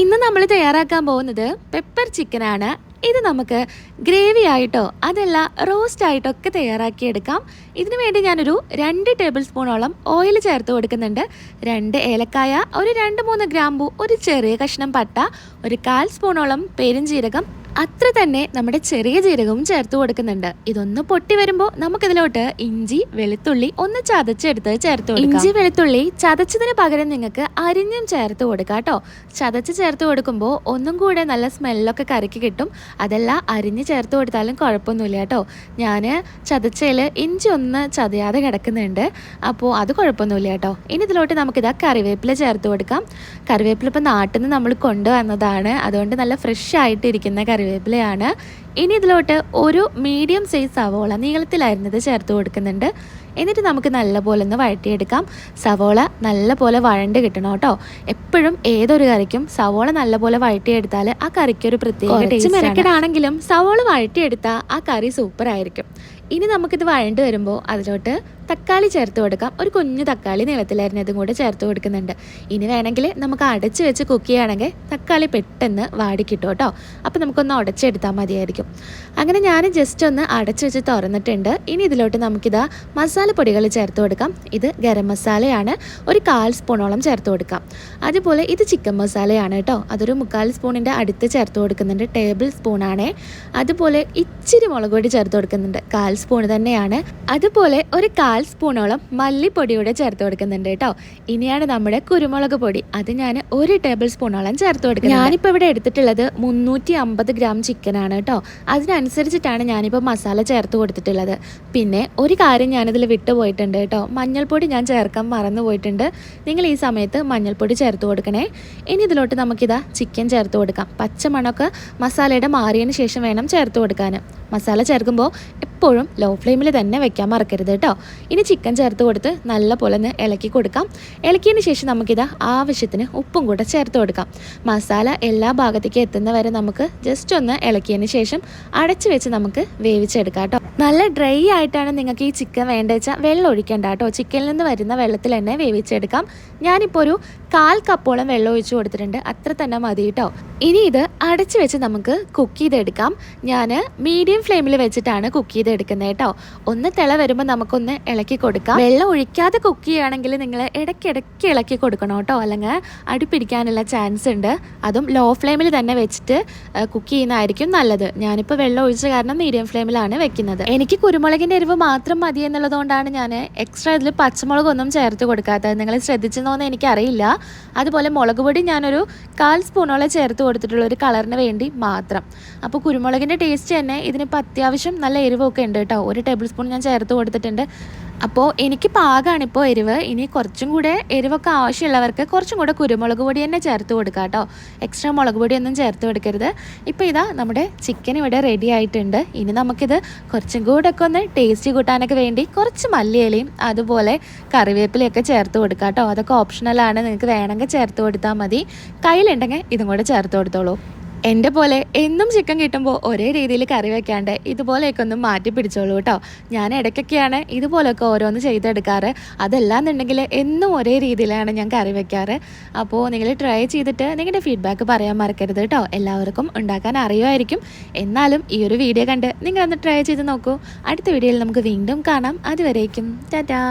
ഇന്ന് നമ്മൾ തയ്യാറാക്കാൻ പോകുന്നത് പെപ്പർ ചിക്കനാണ് ഇത് നമുക്ക് ഗ്രേവി ആയിട്ടോ അതല്ല റോസ്റ്റ് ആയിട്ടോ ഒക്കെ തയ്യാറാക്കിയെടുക്കാം. ഇതിനു വേണ്ടി ഞാനൊരു രണ്ട് ടേബിൾ സ്പൂണോളം ഓയിൽ ചേർത്ത് കൊടുക്കുന്നുണ്ട്. രണ്ട് ഏലക്കായ ഒരു രണ്ട് മൂന്ന് ഗ്രാമ്പു ഒരു ചെറിയ കഷ്ണം പട്ട ഒരു കാൽ സ്പൂണോളം പെരുംജീരകം അത്ര തന്നെ നമ്മുടെ ചെറിയ ജീരകവും ചേർത്ത് കൊടുക്കുന്നുണ്ട്. ഇതൊന്ന് പൊട്ടി വരുമ്പോൾ നമുക്കിതിലോട്ട് ഇഞ്ചി വെളുത്തുള്ളി ഒന്ന് ചതച്ചെടുത്ത് ചേർത്ത് കൊടുക്കാം. ഇഞ്ചി വെളുത്തുള്ളി ചതച്ചതിന് പകരം നിങ്ങൾക്ക് അരിഞ്ഞും ചേർത്ത് കൊടുക്കാം കേട്ടോ. ചതച്ച് ചേർത്ത് കൊടുക്കുമ്പോൾ ഒന്നും കൂടെ നല്ല സ്മെല്ലൊക്കെ കറിക്ക് കിട്ടും. അതല്ല അരിഞ്ഞ് ചേർത്ത് കൊടുത്താലും കുഴപ്പമൊന്നുമില്ല കേട്ടോ. ഞാൻ ചതച്ചയിൽ ഇഞ്ചി ഒന്ന് ചതയാതെ കിടക്കുന്നുണ്ട്. അപ്പോൾ അത് കുഴപ്പമൊന്നുമില്ല കേട്ടോ. ഇനി ഇതിലോട്ട് നമുക്കിതാ കറിവേപ്പില ചേർത്ത് കൊടുക്കാം. കറിവേപ്പില ഇപ്പോൾ നാട്ടിൽ നിന്ന് നമ്മൾ കൊണ്ടുവന്നതാണ്. അതുകൊണ്ട് നല്ല ഫ്രഷ് ആയിട്ടിരിക്കുന്ന കറിവേപ്പിലയാണ് ഇനി ഇതിലോട്ട് ഒരു മീഡിയം സൈസ് സവോള നീളത്തിലായിരുന്നത് ചേർത്ത് കൊടുക്കുന്നുണ്ട്. എന്നിട്ട് നമുക്ക് നല്ലപോലെ ഒന്ന് വഴറ്റിയെടുക്കാം. സവോള നല്ലപോലെ വഴണ്ട് കിട്ടണം കേട്ടോ. എപ്പോഴും ഏതൊരു കറിക്കും സവോള നല്ലപോലെ വഴറ്റിയെടുത്താൽ ആ കറിക്ക് ഒരു പ്രത്യേക ടേസ്റ്റ് മെനക്കെടാണെങ്കിലും സവോള വഴറ്റിയെടുത്താൽ ആ കറി സൂപ്പർ ആയിരിക്കും. ഇനി നമുക്കിത് വഴണ്ട് വരുമ്പോൾ അതിലോട്ട് തക്കാളി ചേർത്ത് കൊടുക്കാം. ഒരു കുഞ്ഞു തക്കാളി നീളത്തിലരിഞ്ഞതും കൂടെ ചേർത്ത് കൊടുക്കുന്നുണ്ട്. ഇനി വേണമെങ്കിൽ നമുക്ക് അടച്ച് വെച്ച് കുക്ക് ചെയ്യുകയാണെങ്കിൽ തക്കാളി പെട്ടെന്ന് വാടിക്കിട്ടും കേട്ടോ. അപ്പോൾ നമുക്കൊന്ന് ഉടച്ചെടുത്താൽ മതിയായിരിക്കും. അങ്ങനെ ഞാൻ ജസ്റ്റ് ഒന്ന് അടച്ചു വെച്ച് തുറന്നിട്ടുണ്ട്. ഇനി ഇതിലോട്ട് നമുക്കിതാ മസാല പൊടികൾ ചേർത്ത് കൊടുക്കാം. ഇത് ഗരം മസാലയാണ്. ഒരു കാൽ സ്പൂണോളം ചേർത്ത് കൊടുക്കാം. അതുപോലെ ഇത് ചിക്കൻ മസാലയാണ് കേട്ടോ. അതൊരു മുക്കാൽ സ്പൂണിന്റെ അടുത്ത് ചേർത്ത് കൊടുക്കുന്നുണ്ട്. ടേബിൾ സ്പൂണാണേ. അതുപോലെ ഇച്ചിരി മുളക് പൊടി ചേർത്ത് കൊടുക്കുന്നുണ്ട്. കാൽ സ്പൂൺ തന്നെയാണ്. അതുപോലെ ഒരു കാൽ സ്പൂണോളം മല്ലിപ്പൊടിയൂടെ ചേർത്ത് കൊടുക്കുന്നുണ്ട് കേട്ടോ. ഇനിയാണ് നമ്മുടെ കുരുമുളക് പൊടി. അത് ഞാൻ ഒരു ടേബിൾ സ്പൂണോളം ചേർത്ത് കൊടുക്കുന്നത് ഞാനിപ്പോൾ ഇവിടെ എടുത്തിട്ടുള്ളത് മുന്നൂറ്റി അമ്പത് ഗ്രാം ചിക്കനാണ് കേട്ടോ. അതിനനുസരിച്ചിട്ടാണ് ഞാനിപ്പോൾ മസാല ചേർത്ത് കൊടുത്തിട്ടുള്ളത്. പിന്നെ ഒരു കാര്യം ഞാനിതിൽ വിട്ടുപോയിട്ടുണ്ട് കേട്ടോ. മഞ്ഞൾപ്പൊടി ഞാൻ ചേർക്കാൻ മറന്നു പോയിട്ടുണ്ട്. നിങ്ങൾ ഈ സമയത്ത് മഞ്ഞൾപ്പൊടി ചേർത്ത് കൊടുക്കണേ. ഇനി ഇതിലോട്ട് നമുക്കിതാ ചിക്കൻ ചേർത്ത് കൊടുക്കാം. പച്ചമണമൊക്കെ മസാലയുടെ മാറിയതിന് ശേഷം വേണം ചേർത്ത് കൊടുക്കാൻ. മസാല ചേർക്കുമ്പോൾ എപ്പോഴും ലോ ഫ്ലെയിമിൽ തന്നെ വെക്കാൻ മറക്കരുത് കേട്ടോ. ഇനി ചിക്കൻ ചേർത്ത് കൊടുത്ത് നല്ല പോലെ ഒന്ന് ഇളക്കി കൊടുക്കാം. ഇളക്കിയതിന് ശേഷം നമുക്കിത് ആവശ്യത്തിന് ഉപ്പും കൂടെ ചേർത്ത് കൊടുക്കാം. മസാല എല്ലാ ഭാഗത്തേക്കും എത്തുന്ന വരെ നമുക്ക് ജസ്റ്റ് ഒന്ന് ഇളക്കിയതിന് ശേഷം അടച്ചു വെച്ച് നമുക്ക് വേവിച്ചെടുക്കാം കേട്ടോ. നല്ല ഡ്രൈ ആയിട്ടാണ് നിങ്ങൾക്ക് ഈ ചിക്കൻ വേണ്ടത് വെച്ചാൽ വെള്ളം ഒഴിക്കേണ്ട കേട്ടോ. ചിക്കനിൽ നിന്ന് വരുന്ന വെള്ളത്തിൽ തന്നെ വേവിച്ചെടുക്കാം. ഞാനിപ്പോൾ ഒരു കാൽ കപ്പോളം വെള്ളം ഒഴിച്ചു കൊടുത്തിട്ടുണ്ട്. അത്ര തന്നെ മതി കേട്ടോ. ഇനി ഇത് അടച്ചു വെച്ച് നമുക്ക് കുക്ക് ചെയ്തെടുക്കാം. ഞാൻ മീഡിയം ഫ്ലെയിമിൽ വെച്ചിട്ടാണ് കുക്ക് ചെയ്തെടുക്കുന്നത് കേട്ടോ. ഒന്ന് തിള വരുമ്പോൾ നമുക്കൊന്ന് ഇളക്കി കൊടുക്കാം. വെള്ളം ഒഴിക്കാതെ കുക്ക് ചെയ്യുകയാണെങ്കിൽ നിങ്ങൾ ഇടയ്ക്കിടയ്ക്ക് ഇളക്കി കൊടുക്കണം കേട്ടോ. അല്ലെങ്കിൽ അടിപ്പിടിക്കാനുള്ള ചാൻസ് ഉണ്ട്. അതും ലോ ഫ്ലെയിമിൽ തന്നെ വെച്ചിട്ട് കുക്ക് ചെയ്യുന്നതായിരിക്കും നല്ലത്. ഞാനിപ്പോൾ വെള്ളം ഒഴിച്ച കാരണം മീഡിയം ഫ്ലെയിമിലാണ് വെക്കുന്നത്. എനിക്ക് കുരുമുളകിന്റെ എരിവ് മാത്രം മതി എന്നുള്ളതുകൊണ്ടാണ് ഞാൻ എക്സ്ട്രാ ഇതിൽ പച്ചമുളകൊന്നും ചേർത്ത് കൊടുക്കാത്തത്. നിങ്ങൾ ശ്രദ്ധിച്ചെന്നോന്ന് എനിക്കറിയില്ല. അതുപോലെ മുളക് പൊടി ഞാനൊരു കാൽ സ്പൂണോളം ചേർത്ത് കൊടുത്തിട്ടുള്ള ഒരു കളറിന് വേണ്ടി മാത്രം. അപ്പോൾ കുരുമുളകിന്റെ ടേസ്റ്റ് തന്നെ ഇതിനിപ്പോൾ അത്യാവശ്യം നല്ല എരിവൊക്കെ ഉണ്ട് കേട്ടോ. ഒരു ടേബിൾ സ്പൂൺ ഞാൻ ചേർത്ത് കൊടുത്തിട്ടുണ്ട്. അപ്പോൾ എനിക്ക് പാകമാണ് ഇപ്പോൾ എരിവ്. ഇനി കുറച്ചും കൂടെ എരിവൊക്കെ ആവശ്യമുള്ളവർക്ക് കുറച്ചും കൂടെ കുരുമുളക് പൊടി തന്നെ ചേർത്ത് കൊടുക്കുക കേട്ടോ എക്സ്ട്രാ മുളക് പൊടിയൊന്നും ചേർത്ത് കൊടുക്കരുത്. ഇപ്പോൾ ഇതാ നമ്മുടെ ചിക്കൻ ഇവിടെ റെഡി ആയിട്ടുണ്ട്. ഇനി നമുക്കിത് കുറച്ചും കൂടെ ഒക്കെ ഒന്ന് ടേസ്റ്റ് കൂട്ടാനൊക്കെ വേണ്ടി കുറച്ച് മല്ലിയിലയും അതുപോലെ കറിവേപ്പിലയൊക്കെ ചേർത്ത് കൊടുക്കുക കേട്ടോ അതൊക്കെ ഓപ്ഷണലാണ് നിങ്ങൾക്ക് വേണമെങ്കിൽ ചേർത്ത് കൊടുത്താൽ മതി. കയ്യിലുണ്ടെങ്കിൽ ഇതും കൂടെ ചേർത്ത് കൊടുത്തോളൂ. എന്റെ പോലെ എന്നും ചിക്കൻ കിട്ടുമ്പോൾ ഒരേ രീതിയിൽ കറി വെക്കാണ്ട് ഇതുപോലെയൊക്കെ ഒന്ന് മാറ്റി പിടിച്ചോളൂ കേട്ടോ. ഞാൻ ഇടയ്ക്കൊക്കെയാണ് ഇതുപോലെയൊക്കെ ഓരോന്ന് ചെയ്തെടുക്കാറ്. അതല്ലാന്നുണ്ടെങ്കിൽ എന്നും ഒരേ രീതിയിലാണ് ഞാൻ കറി വെക്കാറ്. അപ്പോൾ നിങ്ങൾ ട്രൈ ചെയ്തിട്ട് നിങ്ങളുടെ ഫീഡ്ബാക്ക് പറയാൻ മറക്കരുത് കേട്ടോ. എല്ലാവർക്കും ഉണ്ടാക്കാൻ അറിയുമായിരിക്കും. എന്നാലും ഈ ഒരു വീഡിയോ കണ്ട് നിങ്ങളൊന്ന് ട്രൈ ചെയ്ത് നോക്കൂ. അടുത്ത വീഡിയോയിൽ നമുക്ക് വീണ്ടും കാണാം. അതുവരേക്കും ടാറ്റാ.